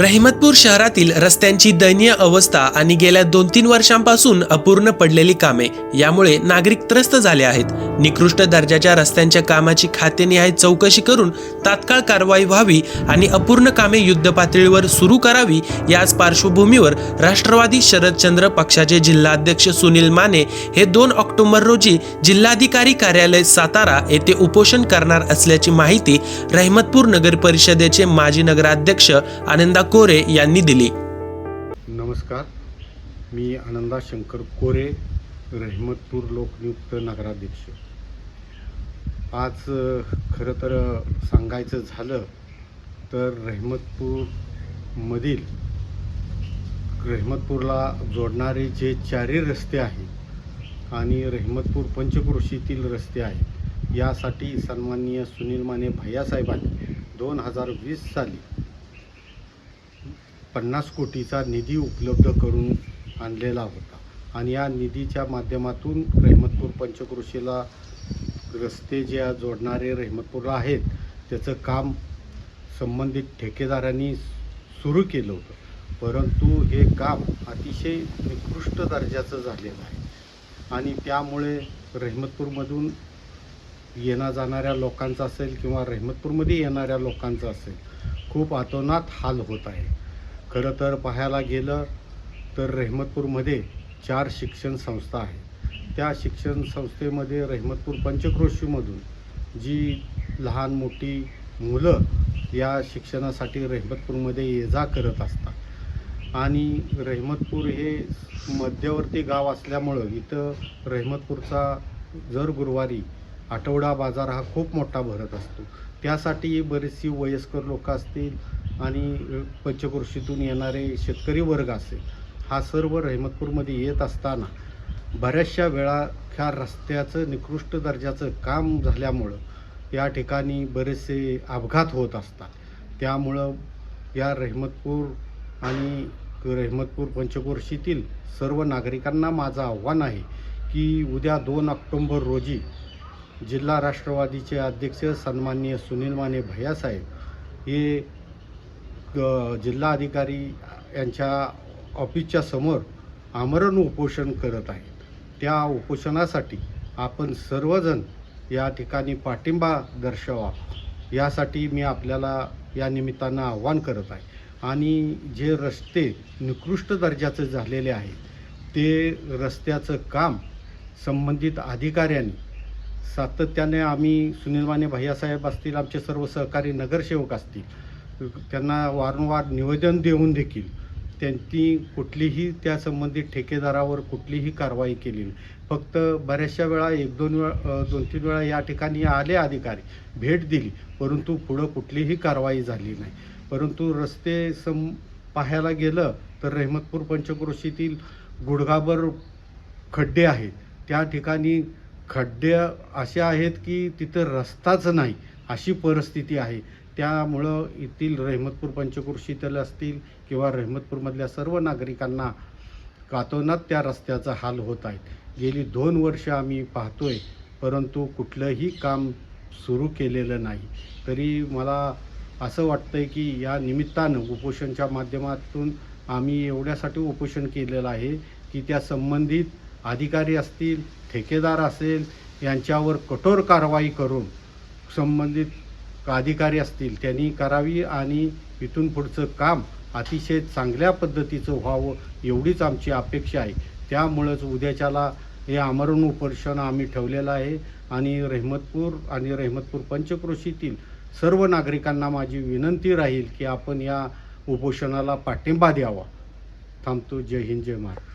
रहिमतपूर शहरातील रस्त्यांची दयनीय अवस्था आणि गेल्या दोन तीन वर्षांपासून अपूर्ण पडलेली कामे यामुळे नागरिक त्रस्त झाले आहेत. निकृष्ट दर्जाच्या रस्त्यांच्या कामाची खातेनिहाय चौकशी करून तात्काळ कारवाई व्हावी आणि अपूर्ण कामे युद्धपातळीवर सुरू करावी याच पार्श्वभूमीवर राष्ट्रवादी शरदचंद्र पक्षाचे जिल्हाध्यक्ष सुनील माने हे दोन ऑक्टोबर रोजी जिल्हाधिकारी कार्यालय सातारा येथे उपोषण करणार असल्याची माहिती रहिमतपूर नगर परिषदेचे माजी नगराध्यक्ष आनंदा कोरे यांनी दिली. नमस्कार. मी आनंदा शंकर कोरे रहिमतपूर लोकनियुक्त नगराध्यक्ष. आज खरं तर सांगायचं झालं तर रहिमतपूरमधील रहमतपूरला जोडणारे जे चारही रस्ते आहेत आणि रहिमतपूर पंचक्रोशीतील रस्ते आहेत यासाठी सन्माननीय सुनील माने भैयासाहेबांनी दोन हजार वीस साली पन्नास कोटीचा निधी उपलब्ध करून आणलेला होता. आणि या निधीच्या माध्यमातून रहिमतपूर पंचक्रोशीला रस्ते जे जोडणारे रहमतपूरला आहेत त्याचं काम संबंधित ठेकेदारांनी सुरू केलं होतं. परंतु हे काम अतिशय निकृष्ट दर्जाचं झालेलं आहे. आणि त्यामुळे रहिमतपूरमधून येणा जाणाऱ्या लोकांचा असेल किंवा रहिमतपूरमध्ये येणाऱ्या लोकांचा असेल खूप अतोनात हाल होत आहे. खरं तर पाहायला गेलं तर रहमतपूरमध्ये चार शिक्षण संस्था आहेत. त्या शिक्षण संस्थेमध्ये रहिमतपूर पंचक्रोशीमधून जी लहान मोठी मुलं या शिक्षणासाठी रहिमतपूरमध्ये ये जा करत असतात. आणि रहिमतपूर हे मध्यवर्ती गाव असल्यामुळं इथं रहिमतपूरचा जर गुरुवारी आठवडा बाजार हा खूप मोठा भरत असतो. त्यासाठी बरीचशी वयस्कर लोकं असतील आणि पंचकृषीतून येणारे शेतकरी वर्ग असेल हा सर्व रहिमतपूरमध्ये येत असताना बऱ्याचशा वेळा ह्या रस्त्याचं निकृष्ट दर्जाचं काम झाल्यामुळं या ठिकाणी बरेचसे अपघात होत असतात. त्यामुळं या रहिमतपूर आणि रहिमतपूर पंचक्रोशीतील सर्व नागरिकांना माझं आव्हान आहे की उद्या दोन ऑक्टोंबर रोजी जिल्हा राष्ट्रवादीचे अध्यक्ष सन्माननीय सुनील माने भैयासाहेब हे जिल्हाधिकारी यांच्या ऑफिसच्या समोर आमरण उपोषण करत आहेत. त्या उपोषणासाठी आपण सर्वजण या ठिकाणी पाठिंबा दर्शवा. यासाठी मी आपल्याला या निमित्तानं आव्हान करत आहे. आणि जे रस्ते निकृष्ट दर्जाचे झालेले आहे ते रस्त्याचं काम संबंधित अधिकाऱ्यांनी सातत्याने आम्ही सुनील माने भैयासाहेब असतील आमचे सर्व सहकारी नगरसेवक असतील त्यांना वारंवार निवेदन देऊन देखील त्यांनी कुठलीही त्या संबंधित ठेकेदारावर कुठलीही कारवाई केली नाही. फक्त बऱ्याचशा वेळा एक दोन वेळा दोन तीन वेळा या ठिकाणी आले अधिकारी भेट दिली परंतु पुढं कुठलीही कारवाई झाली नाही. परंतु रस्ते सम पाहायला गेलं तर रहमतपूर पंचक्रोशीतील गुडघाभर खड्डे आहेत. त्या ठिकाणी खड्डे असे आहेत की तिथं रस्ताच नाही अशी परिस्थिती आहे. त्यामुळं येथील रहमतपूर पंचक्रोशीतील असतील किंवा रहमतपूरमधल्या सर्व नागरिकांना कातोनात त्या रस्त्याचा हाल होत आहेत. गेली दोन वर्ष आम्ही पाहतोय परंतु कुठलंही काम सुरू केलेलं नाही. तरी मला असं वाटतंय की या निमित्तानं उपोषणच्या माध्यमातून आम्ही एवढ्यासाठी उपोषण केलेलं आहे की त्या संबंधित अधिकारी असतील ठेकेदार असेल यांच्यावर कठोर कारवाई करून संबंधित अधिकारी असतील त्यांनी करावी आणि इथून पुढचं काम अतिशय चांगल्या पद्धतीचं व्हावं एवढीच आमची अपेक्षा आहे. त्यामुळंच उद्याच्याला हे आमरण उपोषण आम्ही ठेवलेलं आहे आणि रहिमतपूर आणि रहिमतपूर पंचक्रोशीतील सर्व नागरिकांना माझी विनंती राहील की आपण या उपोषणाला पाठिंबा द्यावा. थांबतो. जय हिंद जय महाराष्ट्र.